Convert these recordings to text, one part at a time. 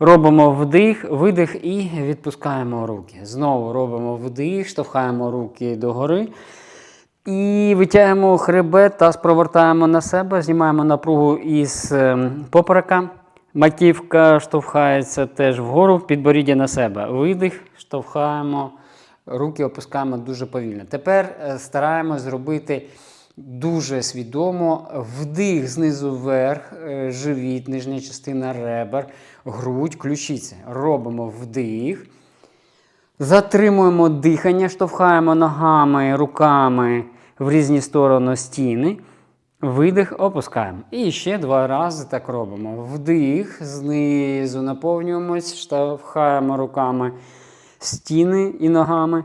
Робимо вдих, видих і відпускаємо руки. Знову робимо вдих, штовхаємо руки догори. І витягуємо хребет та спровертаємо на себе, знімаємо напругу із ем, поперека. Маківка штовхається теж вгору, підборіддя на себе. Видих, штовхаємо, руки опускаємо дуже повільно. Тепер е, стараємось зробити дуже свідомо вдих знизу вверх, е, живіт, нижня частина ребер, грудь, ключиця. Робимо вдих. Затримуємо дихання, штовхаємо ногами, руками в різні сторони стіни. Видих, опускаємо. І ще два рази так робимо. Вдих, знизу наповнюємось, штовхаємо руками стіни і ногами.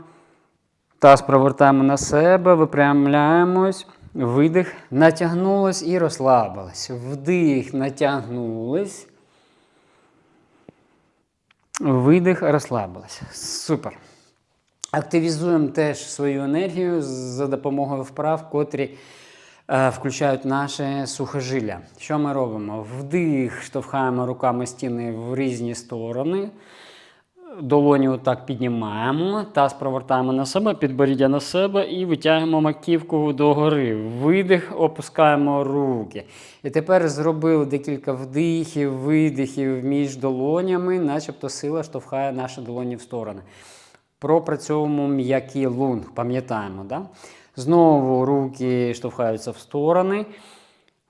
Таз провертаємо на себе, випрямляємось. Видих, натягнулись і розслабились. Вдих, натягнулись. Видих, розслабились. Супер. Активізуємо теж свою енергію за допомогою вправ, котрі е, включають наше сухожилля. Що ми робимо? Вдих, штовхаємо руками стіни в різні сторони. Долоні отак піднімаємо, таз провертаємо на себе, підборіддя на себе і витягуємо маківку догори. Видих, опускаємо руки. І тепер зробили декілька вдихів, видихів між долонями, начебто сила штовхає наші долоні в сторони. Пропрацьовуємо м'який лунг, пам'ятаємо. Да? Знову руки штовхаються в сторони.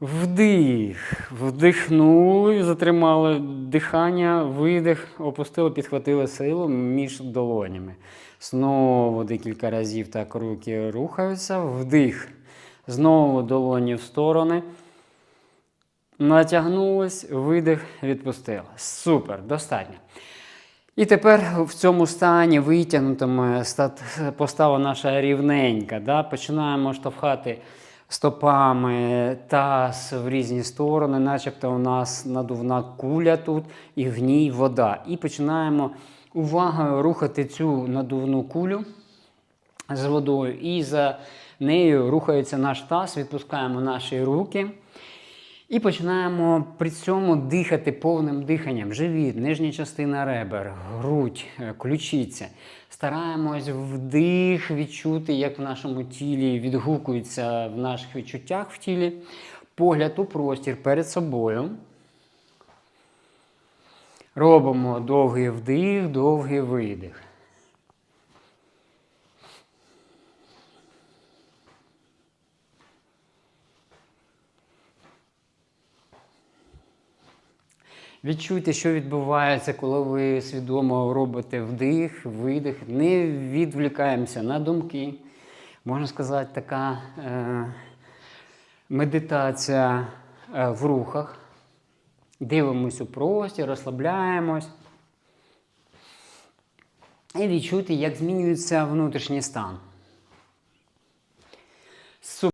Вдих. Вдихнули, затримали дихання, видих, опустили, підхватили силу між долонями. Знову декілька разів так руки рухаються. Вдих. Знову долоні в сторони. Натягнулись, видих, відпустили. Супер, достатньо. І тепер в цьому стані витягнутому постава наша рівненька. Да? Починаємо штовхати стопами таз в різні сторони, начебто у нас надувна куля тут і в ній вода. І починаємо увагою рухати цю надувну кулю з водою. І за нею рухається наш таз, відпускаємо наші руки. І починаємо при цьому дихати повним диханням. Живіт, нижня частина ребер, грудь, е, ключиця. Стараємось вдих відчути, як в нашому тілі відгукується в наших відчуттях в тілі. Погляд у простір перед собою. Робимо довгий вдих, довгий видих. Відчуйте, що відбувається, коли ви свідомо робите вдих, видих. Не відвлікаємося на думки. Можна сказати, така е, медитація е, в рухах. Дивимось у простір, розслабляємось. І відчуйте, як змінюється внутрішній стан.